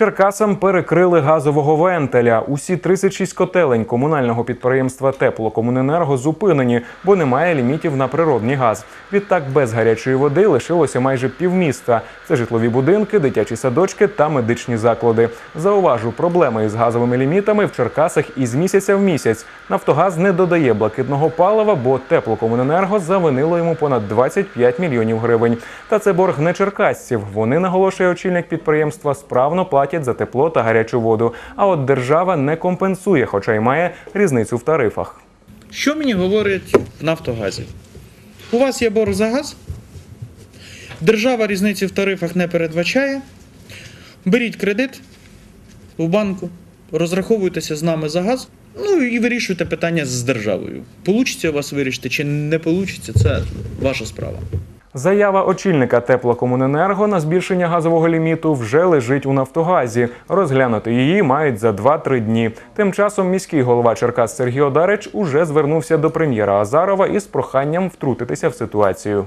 Черкасам перекрили газового вентиля. Усі 36 котелень комунального підприємства Теплокомуненерго зупинені, бо немає лімітів на природний газ. Відтак без гарячої води лишилося майже півміста. Це житлові будинки, дитячі садочки та медичні заклади. Зауважу, проблеми із газовими лімітами в Черкасах із місяця в місяць. Нафтогаз не додає блакитного палива, бо теплокомуненерго завинило йому понад 25 мільйонів гривень. Та це борг не черкасців. Вони наголошує очільник підприємства, справно платять за тепло та гарячу воду. А от держава не компенсує, хоча й має різницю в тарифах. Що мені говорять в Нафтогазі? У вас є борг за газ? Держава різниці в тарифах не передбачає. Беріть кредит в банку, розраховуйтеся з нами за газ. Ну і вирішуйте питання з державою. Получиться у вас вирішити чи не получиться, це ваша справа. Заява очільника теплокомуненерго на збільшення газового ліміту вже лежить у Нафтогазі. Розглянути її мають за 2-3 дні. Тим часом міський голова Черкас Сергій Одарич уже звернувся до прем'єра Азарова із проханням втрутитися в ситуацію.